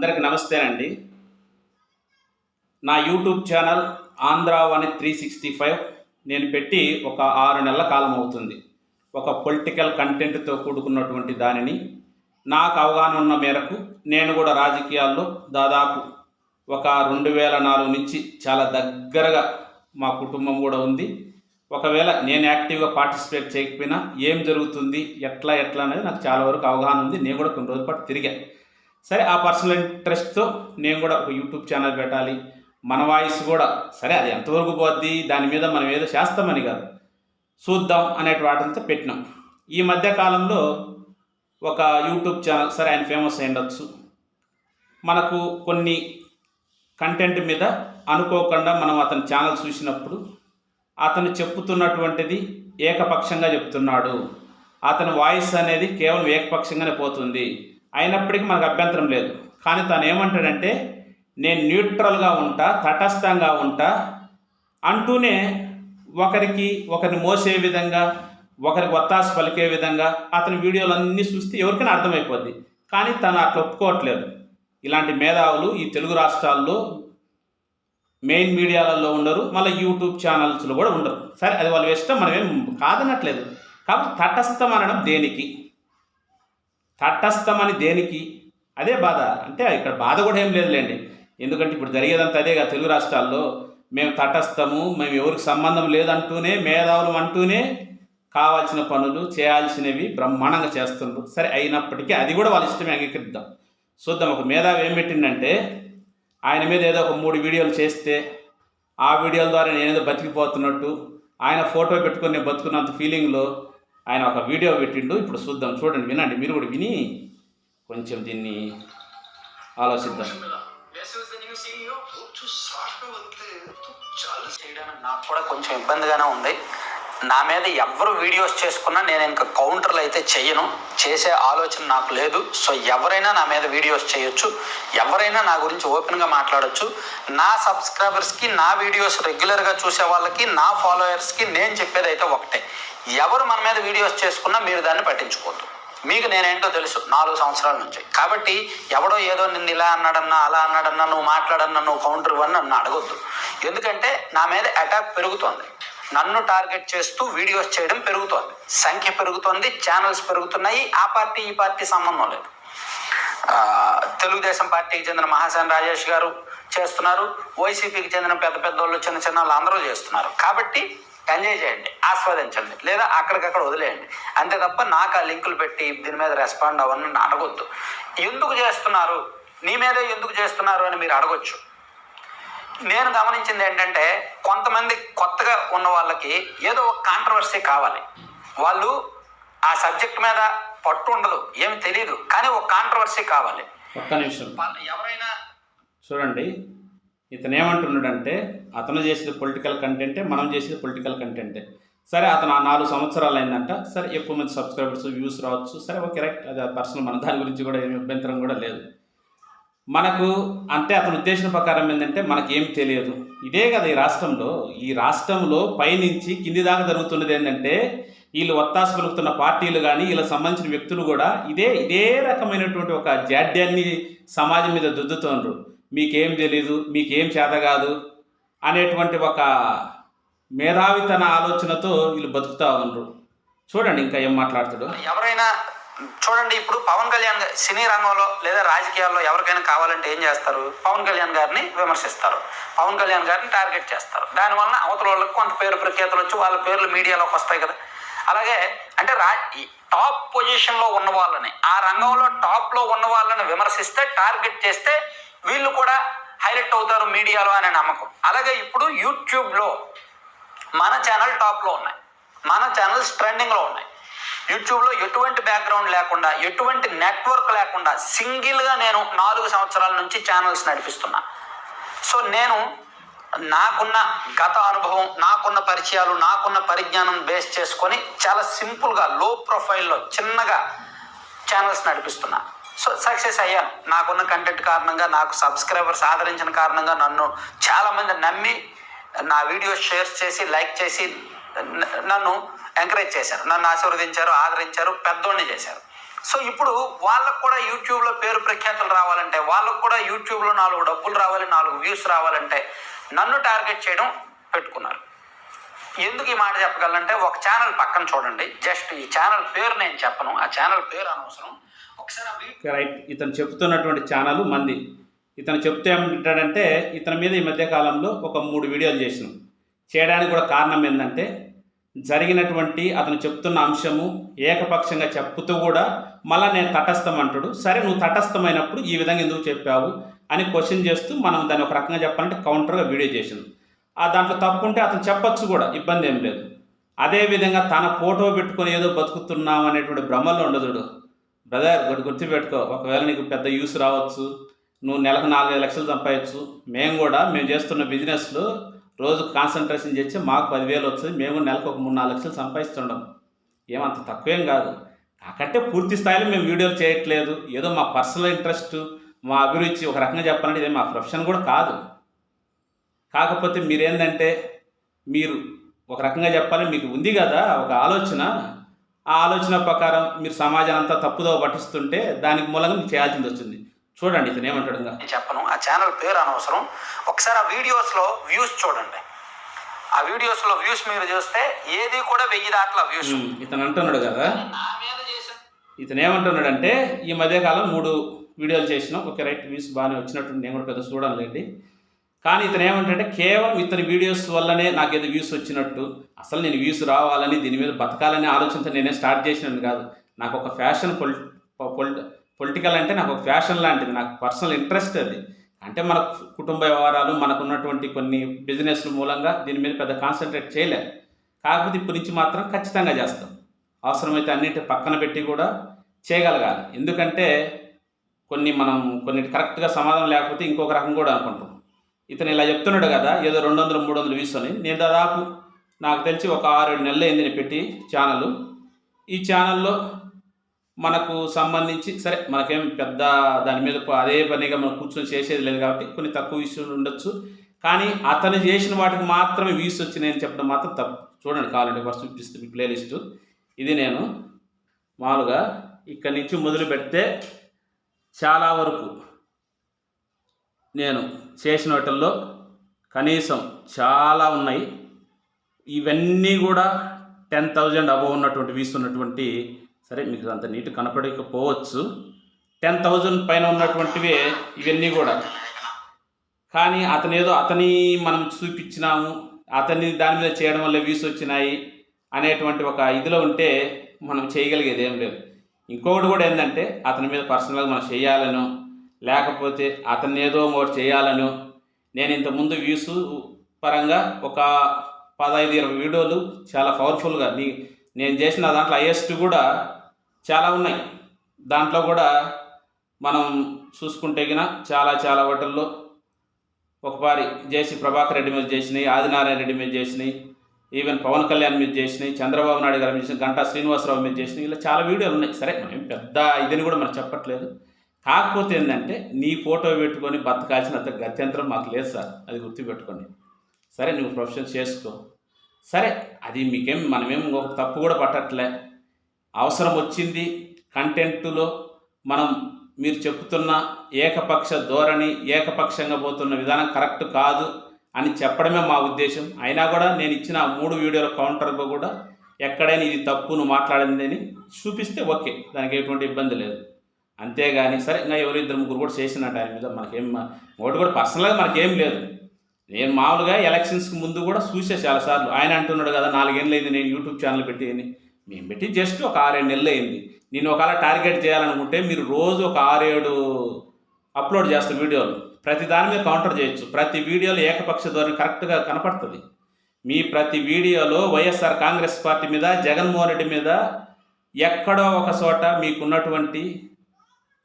అందరికి నమస్తేనండి. నా YouTube channel Andhra one three sixty five నేను పెట్టి ఒక ఆరు నెలల కాలం అవుతుంది. ఒక పొలిటికల్ కంటెంట్తో కూడుకున్నటువంటి దానిని నాకు అవగాహన ఉన్న మేరకు నేను కూడా రాజకీయాల్లో దాదాపు ఒక రెండు వేల నాలుగు నుంచి చాలా దగ్గరగా మా కుటుంబం కూడా ఉంది. ఒకవేళ నేను యాక్టివ్గా పార్టిసిపేట్ చేయకపోయినా ఏం జరుగుతుంది ఎట్లా ఎట్లా అనేది నాకు చాలా వరకు అవగాహన ఉంది. నేను కూడా కొన్ని రోజుల పాటు తిరిగా. సరే ఆ పర్సనల్ ఇంట్రెస్ట్తో నేను కూడా ఒక యూట్యూబ్ ఛానల్ పెట్టాలి. మన వాయిస్ కూడా సరే అది ఎంతవరకు పోద్ది? దాని మీద మనం ఏదో చేస్తామని కాదు. చూద్దాం అనేటి వాటితో పెట్టినాం. ఈ మధ్య కాలంలో ఒక యూట్యూబ్ ఛానల్ సరే ఆయన ఫేమస్ అయ్యుండొచ్చు మనకు కొన్ని కంటెంట్ మీద అనుకోకుండా మనం అతని ఛానల్ చూసినప్పుడు అతను చెప్పుతున్నటువంటిది ఏకపక్షంగా చెప్తున్నాడు. అతని వాయిస్ అనేది కేవలం ఏకపక్షంగానే పోతుంది. అయినప్పటికీ మనకు అభ్యంతరం లేదు. కానీ తను ఏమంటాడంటే నేను న్యూట్రల్గా ఉంటా తటస్థంగా ఉంటా అంటూనే ఒకరికి ఒకరిని మోసే విధంగా ఒకరికి ఒత్తాస పలికే విధంగా అతని వీడియోలు అన్నీ చూస్తే ఎవరికైనా అర్థమైపోద్ది. కానీ తను అట్లా ఒప్పుకోవట్లేదు. ఇలాంటి మేధావులు ఈ తెలుగు రాష్ట్రాల్లో మెయిన్ మీడియాలలో ఉండరు మళ్ళీ యూట్యూబ్ ఛానల్స్లో కూడా ఉండరు. సరే అది వాళ్ళ ఇష్టం మనమేం కాదనట్లేదు. కాబట్టి తటస్థం అనడం దేనికి? తటస్థమని దేనికి? అదే బాధ. అంటే ఇక్కడ బాధ కూడా ఏం లేదులేండి. ఎందుకంటే ఇప్పుడు జరిగేదంతా అదేగా తెలుగు రాష్ట్రాల్లో. మేము తటస్థము మేము ఎవరికి సంబంధం లేదంటూనే మేధావులు అంటూనే కావాల్సిన పనులు చేయాల్సినవి బ్రహ్మాండంగా చేస్తుండ్రు. సరే అయినప్పటికీ అది కూడా వాళ్ళ ఇష్టమే అంగీకరిద్దాం. చూద్దాం ఒక మేధావి ఏం పెట్టిండంటే ఆయన మీద ఏదో ఒక మూడు వీడియోలు చేస్తే ఆ వీడియోల ద్వారా నేనేదో బతికిపోతున్నట్టు ఆయన ఫోటో పెట్టుకొని నేను బతుకున్నంత ఫీలింగ్లో ఆయన ఒక వీడియో పెట్టిండు ఇప్పుడు చూద్దాం. చూడండి వినండి మీరు కూడా విని కొంచెం దీన్ని ఆలోచిద్దాం. చేయడానికి నాకు కూడా కొంచెం ఇబ్బందిగానే ఉంది. నా మీద ఎవరు వీడియోస్ చేసుకున్నా నేను ఇంకా కౌంటర్లు అయితే చెయ్యను. చేసే ఆలోచన నాకు లేదు. సో ఎవరైనా నా మీద వీడియోస్ చేయొచ్చు. ఎవరైనా నా గురించి ఓపెన్గా మాట్లాడొచ్చు. నా సబ్స్క్రైబర్స్కి నా వీడియోస్ రెగ్యులర్గా చూసే వాళ్ళకి నా ఫాలోయర్స్కి నేను చెప్పేది అయితే ఒకటే. ఎవరు మన మీద వీడియోస్ చేసుకున్నా మీరు దాన్ని పట్టించుకోవద్దు. మీకు నేనేంటో తెలుసు నాలుగు సంవత్సరాల నుంచి. కాబట్టి ఎవడో ఏదో నిన్ను ఇలా అన్నాడన్నా అలా అన్నాడన్నా నువ్వు మాట్లాడన్నా నువ్వు కౌంటర్ ఇవ్వని నన్ను అడగొద్దు. ఎందుకంటే నా మీద అటాక్ పెరుగుతోంది. నన్ను టార్గెట్ చేస్తూ వీడియోస్ చేయడం పెరుగుతోంది. సంఖ్య పెరుగుతోంది ఛానల్స్ పెరుగుతున్నాయి ఆ పార్టీ ఈ పార్టీ సంబంధం లేదు. తెలుగుదేశం పార్టీకి చెందిన మహాసేన రాజేష్ గారు చేస్తున్నారు వైసీపీకి చెందిన పెద్ద పెద్ద వాళ్ళు చిన్న చిన్న వాళ్ళు అందరూ చేస్తున్నారు. కాబట్టి ఎంజాయ్ చేయండి ఆస్వాదించండి లేదా అక్కడికక్కడ వదిలేయండి. అంతే తప్ప నాకు ఆ లింకులు పెట్టి దీని మీద రెస్పాండ్ అవ్వని అడగొద్దు ఎందుకు చేస్తున్నారు? నీ మీదే ఎందుకు చేస్తున్నారు అని మీరు అడగొచ్చు. నేను గమనించింది ఏంటంటే కొంతమంది కొత్తగా ఉన్న వాళ్ళకి ఏదో ఒక కాంట్రవర్సీ కావాలి. వాళ్ళు ఆ సబ్జెక్ట్ మీద పట్టు ఉండదు ఏమి తెలియదు కానీ ఒక కాంట్రవర్సీ కావాలి. ఒక్క నిమిషం. ఎవరైనా చూడండి ఇతను ఏమంటున్నాడంటే అతను చేసేది పొలిటికల్ కంటెంటే మనం చేసేది పొలిటికల్ కంటెంటే సరే అతను ఆ నాలుగు సంవత్సరాలు అయిందంట సరే ఎక్కువ మంది సబ్స్క్రైబర్స్ వ్యూస్ రావచ్చు సరే ఓకే రైట్ అది పర్సనల్ మన దాని గురించి కూడా ఏమి అభ్యంతరం కూడా లేదు. మనకు అంటే అతని ఉద్దేశం ప్రకారం ఏంటంటే మనకి ఏం తెలియదు. ఇదే కదా ఈ రాష్ట్రంలో. ఈ రాష్ట్రంలో పైనుంచి కింది దాకా జరుగుతున్నది ఏంటంటే వీళ్ళు ఒత్తాసు పలుకుతున్న పార్టీలు కానీ వీళ్ళకి సంబంధించిన వ్యక్తులు కూడా ఇదే ఇదే రకమైనటువంటి ఒక జాడ్యాన్ని సమాజం మీద దుద్దుతోండ్రు. మీకేం తెలీదు మీకేం చేత కాదు అనేటువంటి ఒక మేధావితన ఆలోచనతో వీళ్ళు బతుకుతా ఉన్నారు చూడండి ఇంకా ఏం మాట్లాడతాడు. ఎవరైనా చూడండి ఇప్పుడు పవన్ కళ్యాణ్ సినీ రంగంలో లేదా రాజకీయాల్లో ఎవరికైనా కావాలంటే ఏం చేస్తారు? పవన్ కళ్యాణ్ గారిని విమర్శిస్తారు. పవన్ కళ్యాణ్ గారిని టార్గెట్ చేస్తారు. దానివల్ల అవతల వాళ్ళకి కొంత పేరు ప్రఖ్యాతులు వచ్చి వాళ్ళ పేర్లు మీడియాలోకి వస్తాయి కదా. అలాగే అంటే రా టాప్ పొజిషన్లో ఉన్న వాళ్ళని ఆ రంగంలో టాప్లో ఉన్న వాళ్ళని విమర్శిస్తే టార్గెట్ చేస్తే వీళ్ళు కూడా హైలైట్ అవుతారు మీడియాలో అనే నమ్మకం. అలాగే ఇప్పుడు యూట్యూబ్లో మన ఛానల్ టాప్లో ఉన్నాయి. మన ఛానల్స్ ట్రెండింగ్లో ఉన్నాయి. యూట్యూబ్లో ఎటువంటి బ్యాక్గ్రౌండ్ లేకుండా ఎటువంటి నెట్వర్క్ లేకుండా సింగిల్గా నేను నాలుగు సంవత్సరాల నుంచి ఛానల్స్ నడిపిస్తున్నా. సో నేను నాకున్న గత అనుభవం నాకున్న పరిచయాలు నాకున్న పరిజ్ఞానం బేస్ చేసుకొని చాలా సింపుల్గా లో ప్రొఫైల్లో చిన్నగా ఛానల్స్ నడిపిస్తున్నా. సో సక్సెస్ అయ్యాను. నాకున్న కంటెంట్ కారణంగా నాకు సబ్స్క్రైబర్స్ ఆదరించిన కారణంగా నన్ను చాలామంది నమ్మి నా వీడియోస్ షేర్ చేసి లైక్ చేసి నన్ను ఎంకరేజ్ చేశారు. నన్ను ఆశీర్వదించారు ఆదరించారు పెద్దోడిని చేశారు. సో ఇప్పుడు వాళ్ళకు కూడా యూట్యూబ్లో పేరు ప్రఖ్యాతులు రావాలంటే వాళ్ళకు కూడా యూట్యూబ్లో నాలుగు డబ్బులు రావాలి నాలుగు వ్యూస్ రావాలంటే నన్ను టార్గెట్ చేయడం పెట్టుకున్నారు. ఎందుకు ఈ మాట చెప్పగలంటే ఒక ఛానల్ పక్కన చూడండి. జస్ట్ ఈ ఛానల్ పేరు నేను చెప్పను. ఆ ఛానల్ పేరు అనవసరం. ఒకసారి రైట్ ఇతను చెప్తున్నటువంటి ఛానల్ మంది. ఇతను చెప్తే ఏమంటాడంటే ఇతని మీద ఈ మధ్య కాలంలో ఒక మూడు వీడియోలు చేసినాం. చేయడానికి కూడా కారణం ఏంటంటే జరిగినటువంటి అతను చెప్తున్న అంశము ఏకపక్షంగా చెప్పుతూ కూడా మళ్ళీ నేను తటస్థం అంటాడు. సరే నువ్వు తటస్థమైనప్పుడు ఈ విధంగా ఎందుకు చెప్పావు అని క్వశ్చన్ చేస్తూ మనం దాన్ని ఒక రకంగా చెప్పాలంటే కౌంటర్గా వీడియో చేసింది. ఆ దాంట్లో తప్పు ఉంటే అతను చెప్పొచ్చు కూడా ఇబ్బంది ఏం లేదు. అదేవిధంగా తన ఫోటో పెట్టుకొని ఏదో బతుకుతున్నాం అనేటువంటి భ్రమల్లో ఉండదుడు బ్రదర్ గుర్తు గుర్తుపెట్టుకో ఒకవేళ నీకు పెద్ద యూస్ రావచ్చు నువ్వు నెలకు నాలుగైదు లక్షలు సంపాదించు. మేము కూడా మేము చేస్తున్న బిజినెస్లో రోజు కాన్సన్ట్రేషన్ చేసి మాకు పదివేలు వస్తుంది మేము నెలకు ఒక మూడు నాలుగు లక్షలు సంపాదిస్తుండం ఏమంత తక్కువేం కాదు. కాకంటే పూర్తి స్థాయిలో మేము వీడియోలు చేయట్లేదు. ఏదో మా పర్సనల్ ఇంట్రెస్ట్ మా అభిరుచి ఒక రకంగా చెప్పాలంటే ఇదే మా ప్రొఫెషన్ కూడా కాదు. కాకపోతే మీరేందంటే మీరు ఒక రకంగా చెప్పాలి మీకు ఉంది కదా ఒక ఆలోచన. ఆ ఆలోచన ప్రకారం మీరు సమాజం అంతా తప్పుదో పట్టిస్తుంటే దానికి మూలంగా మీకు చేయాల్సింది వచ్చింది చూడండి ఇతను ఏమంటాడు నేను చెప్పను. ఆ ఛానల్ పేరు అనవసరం. ఒకసారి ఆ వీడియోస్లో వ్యూస్ చూడండి. ఆ వీడియోస్లో వ్యూస్ మీరు చూస్తే ఏది కూడా వెయ్యి దాట్ల వ్యూస్ ఇతను అంటున్నాడు కదా. ఇతను ఏమంటున్నాడంటే ఈ మధ్యకాలం మూడు వీడియోలు చేసినాం ఒక రైట్ వ్యూస్ బాగానే వచ్చినట్టు నేను కూడా పెద్ద చూడాలండి కానీ ఇతను ఏమంటాడంటే కేవలం ఇతని వీడియోస్ వల్లనే నాకు ఏదో వ్యూస్ వచ్చినట్టు. అసలు నేను వ్యూస్ రావాలని దీని మీద బతకాలని ఆలోచనతో నేనే స్టార్ట్ చేసినాను కాదు. నాకు ఒక ఫ్యాషన్ పొలి పొలి పొలిటికల్ అంటే నాకు ఒక ఫ్యాషన్ లాంటిది నాకు పర్సనల్ ఇంట్రెస్ట్ అది. అంటే మన కుటుంబ వ్యవహారాలు మనకు ఉన్నటువంటి కొన్ని బిజినెస్ల మూలంగా దీని మీద పెద్ద కాన్సన్ట్రేట్ చేయలేదు కాకపోతే ఇప్పటి నుంచి మాత్రం ఖచ్చితంగా చేస్తాం. అవసరమైతే అన్నిటి పక్కన పెట్టి కూడా చేయగలగాలి. ఎందుకంటే కొన్ని మనం కొన్ని కరెక్ట్గా సమాధానం లేకపోతే ఇంకొక రకం కూడా అనుకుంటాం. ఇతను ఇలా చెప్తున్నాడు కదా ఏదో రెండు వందలు మూడు వందలు వ్యూస్ అని. నేను దాదాపు నాకు తెలిసి ఒక ఆరు ఏడు నెలలు అయింది నేను పెట్టి ఛానల్. ఈ ఛానల్లో మనకు సంబంధించి సరే మనకేం పెద్ద దాని మీద అదే పనిగా మనం కూర్చొని చేసేది లేదు కాబట్టి కొన్ని తక్కువ విషయాలు ఉండొచ్చు. కానీ అతను చేసిన వాటికి మాత్రమే వ్యూస్ వచ్చినాయని చెప్పడం మాత్రం తప్పు. చూడండి కావాలంటే ఫస్ట్ చూపిస్తుంది ప్లేలిస్టు. ఇది నేను మామూలుగా ఇక్కడి నుంచి మొదలు పెడితే చాలా వరకు నేను చేసిన వాటిల్లో కనీసం చాలా ఉన్నాయి. ఇవన్నీ కూడా టెన్ థౌజండ్ అబవ్ ఉన్నటువంటి వీస్ ఉన్నటువంటి సరే మీకు అంత నీట్ కనపడకపోవచ్చు. టెన్ థౌజండ్ పైన ఉన్నటువంటివే ఇవన్నీ కూడా. కానీ అతను ఏదో అతని మనం చూపించినాము అతని దాని మీద చేయడం వల్ల వ్యూస్ వచ్చినాయి అనేటువంటి ఒక ఇదిలో ఉంటే మనం చేయగలిగేది ఏం లేదు. ఇంకొకటి కూడా ఏంటంటే అతని మీద పర్సనల్గా మనం చేయాలను లేకపోతే అతన్ని ఏదో ఒకటి చేయాలను. నేను ఇంతకుముందు వ్యూస్ పరంగా ఒక పదహైదు ఇరవై వీడియోలు చాలా పవర్ఫుల్గా నీ నేను చేసిన దాంట్లో హైయెస్ట్ కూడా చాలా ఉన్నాయి. దాంట్లో కూడా మనం చూసుకుంటే గిన చాలా చాలా వాటిల్లో ఒకసారి జేసీ ప్రభాకర్ రెడ్డి మీద చేసినాయి ఆదినారాయణ రెడ్డి మీద చేసినాయి ఈవెన్ పవన్ కళ్యాణ్ మీద చేసినాయి చంద్రబాబు నాయుడు గారి మీద చేసిన గంటా శ్రీనివాసరావు మీద చేసినాయి ఇలా చాలా వీడియోలు ఉన్నాయి. సరే మనం పెద్ద ఇదని కూడా మనం చెప్పట్లేదు. కాకపోతే ఏంటంటే నీ ఫోటో పెట్టుకొని బతకాల్సినంత గత్యంతరం మాకు లేదు సార్. అది గుర్తుపెట్టుకోండి. సరే నువ్వు ప్రొఫెషన్ చేసుకో. సరే అది మీకేం మనమేం ఒక తప్పు కూడా పట్టట్లే. అవసరం వచ్చింది కంటెంట్లో మనం మీరు చెప్తున్న ఏకపక్ష ధోరణి ఏకపక్షంగా పోతున్న విధానం కరెక్ట్ కాదు అని చెప్పడమే మా ఉద్దేశం. అయినా కూడా నేను ఇచ్చిన ఆ మూడు వీడియోల కౌంటర్కు కూడా ఎక్కడైనా ఇది తప్పు నువ్వు మాట్లాడింది అని చూపిస్తే ఓకే దానికి ఎటువంటి ఇబ్బంది లేదు. అంతేగాని సరే ఇంకా ఎవరు ఇద్దరు ముగ్గురు కూడా చేసినట్టు ఆయన మీద మనకేం ఒకటి కూడా పర్సనల్గా మనకేం లేదు. నేను మామూలుగా ఎలక్షన్స్కి ముందు కూడా చూసే చాలాసార్లు ఆయన అంటున్నాడు కదా నాలుగేళ్ళు అయింది నేను యూట్యూబ్ ఛానల్ పెట్టి అని. మేము పెట్టి జస్ట్ ఒక ఆరేడు నెలలు అయింది నేను ఒకవేళ టార్గెట్ చేయాలనుకుంటే మీరు రోజు ఒక ఆరేడు అప్లోడ్ చేస్తారు వీడియోలు. ప్రతి దాని మీద కౌంటర్ చేయొచ్చు. ప్రతి వీడియోలో ఏకపక్ష ధోరణి కరెక్ట్గా కనపడుతుంది. మీ ప్రతి వీడియోలో వైఎస్ఆర్ కాంగ్రెస్ పార్టీ మీద జగన్మోహన్ రెడ్డి మీద ఎక్కడో ఒక చోట మీకున్నటువంటి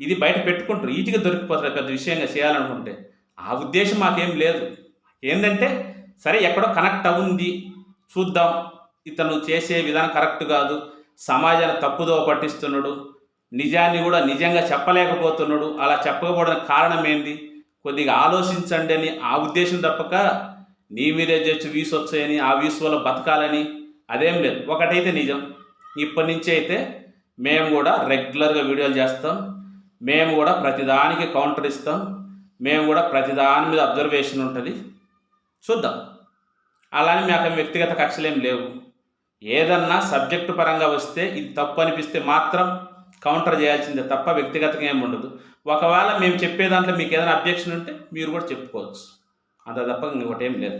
ఇది బయట పెట్టుకుంటారు. ఈజీగా దొరికిపోతుంది పెద్ద విషయంగా చేయాలనుకుంటే. ఆ ఉద్దేశం మాకేం లేదు. ఏంటంటే సరే ఎక్కడో కనెక్ట్ అవుంది చూద్దాం. ఇతను చేసే విధానం కరెక్ట్ కాదు. సమాజాన్ని తప్పుదో పట్టిస్తున్నాడు. నిజాన్ని కూడా నిజంగా చెప్పలేకపోతున్నాడు. అలా చెప్పకపోవడానికి కారణం ఏంది? కొద్దిగా ఆలోచించండి అని ఆ ఉద్దేశం తప్పక నీ మీదే చేసి వీస్ వచ్చాయని ఆ వీస్ వల్ల బతకాలని అదేం లేదు. ఒకటైతే నిజం. ఇప్పటి నుంచి అయితే మేము కూడా రెగ్యులర్గా వీడియోలు చేస్తాం. మేము కూడా ప్రతిదానికి కౌంటర్ ఇస్తాం. మేము కూడా ప్రతిదాని మీద అబ్జర్వేషన్ ఉంటుంది. చూద్దాం. అలానే మాకు వ్యక్తిగత కక్షలు ఏం లేవు. ఏదన్నా సబ్జెక్టు పరంగా వస్తే ఇది తప్పు అనిపిస్తే మాత్రం కౌంటర్ చేయాల్సిందే తప్ప వ్యక్తిగతంగా ఏమి ఉండదు. ఒకవేళ మేము చెప్పే దాంట్లో మీకు ఏదైనా అబ్జెక్షన్ ఉంటే మీరు కూడా చెప్పుకోవచ్చు. అంత తప్ప ఇంకొకటి ఏం లేదు.